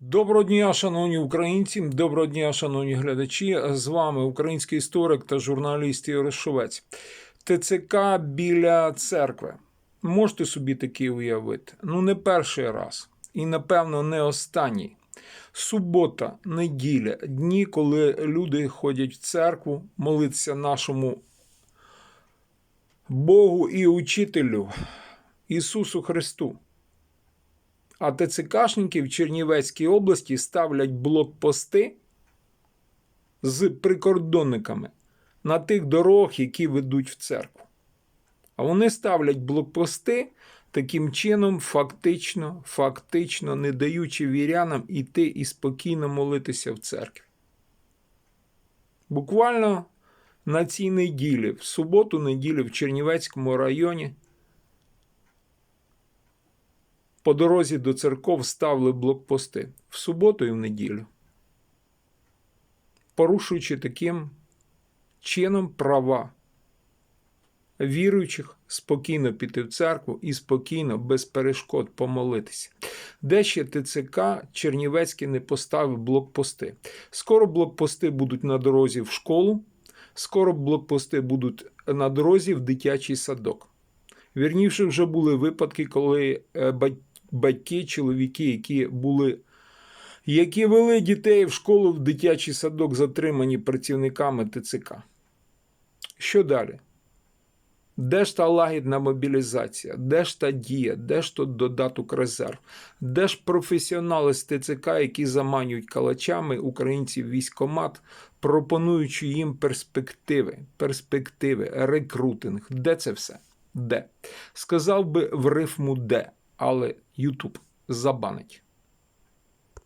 Доброго дня, шановні українці, доброго дня, шановні глядачі. З вами український історик та журналіст Шовець. ТЦК біля церкви. Можете собі таке уявити? Ну, не перший раз. І, напевно, не останній. Субота, неділя, дні, коли люди ходять в церкву, молитися нашому Богу і учителю Ісусу Христу. А ТЦКшники в Чернівецькій області ставлять блокпости з прикордонниками на тих дорогах, які ведуть в церкву. А вони ставлять блокпости таким чином, фактично, фактично не даючи вірянам іти і спокійно молитися в церкві. Буквально на цій неділі, в суботу-неділю в Чернівецькому районі по дорозі до церков ставили блокпости в суботу і в неділю, порушуючи таким чином права віруючих спокійно піти в церкву і спокійно, без перешкод помолитися. Де ще ТЦК Чернівецький не поставив блокпости. Скоро блокпости будуть на дорозі в школу, скоро блокпости будуть на дорозі в дитячий садок. Вірніше, вже були випадки, коли е, бать- батьки, чоловіки, які були, які вели дітей в школу в дитячий садок, затримані працівниками ТЦК. Що далі? Де ж та лагідна мобілізація? Де ж та дія? Де ж тут додаток резерв? Де ж професіонали з ТЦК, які заманюють калачами українців військомат, пропонуючи їм перспективи, перспективи, рекрутинг? Де це все? Де? Сказав би в рифму де, але Ютуб забанить.